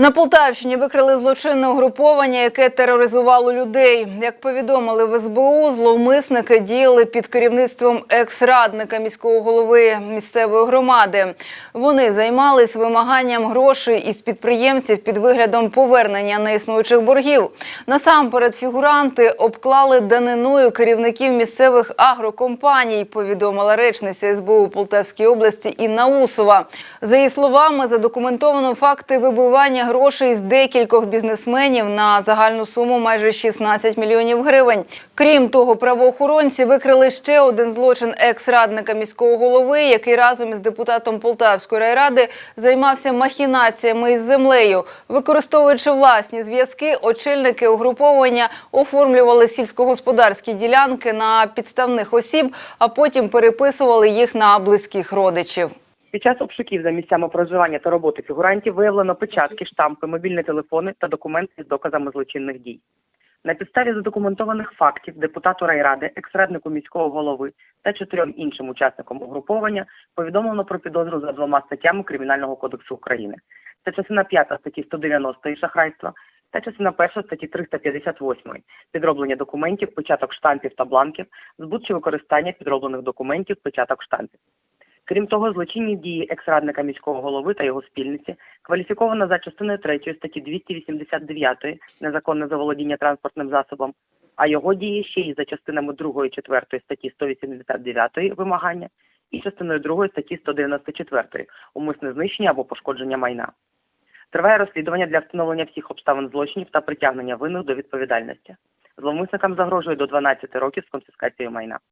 На Полтавщині викрили злочинне угруповання, яке тероризувало людей. Як повідомили в СБУ, зловмисники діяли під керівництвом екс-радника міського голови місцевої громади. Вони займались вимаганням грошей із підприємців під виглядом повернення неіснуючих боргів. Насамперед фігуранти обклали даниною керівників місцевих агрокомпаній, повідомила речниця СБУ Полтавській області Інна Усова. За її словами, задокументовано факти вибивання грошей з декількох бізнесменів на загальну суму майже 16 мільйонів гривень. Крім того, правоохоронці викрили ще один злочин екс-радника міського голови, який разом із депутатом Полтавської райради займався махінаціями із землею. Використовуючи власні зв'язки, очільники угруповання оформлювали сільськогосподарські ділянки на підставних осіб, а потім переписували їх на близьких родичів. Під час обшуків за місцями проживання та роботи фігурантів виявлено печатки, штампи, мобільні телефони та документи з доказами злочинних дій. На підставі задокументованих фактів депутату райради, екс-раднику міського голови та чотирьом іншим учасникам угруповання повідомлено про підозру за двома статтями Кримінального кодексу України. Це частина 5 статті 190 шахрайства та частина 1 статті 358 підроблення документів, печаток штампів та бланків, збут чи використання підроблених документів, печаток штампів. Крім того, злочинні дії екс-радника міського голови та його спільниці кваліфіковано за частиною 3 статті 289 незаконне заволодіння транспортним засобом, а його дії ще й за частинами 2 і 4 статті 189 вимагання і частиною 2 статті 194 умисне знищення або пошкодження майна. Триває розслідування для встановлення всіх обставин злочинів та притягнення винних до відповідальності. Зловмисникам загрожує до 12 років з конфіскацією майна.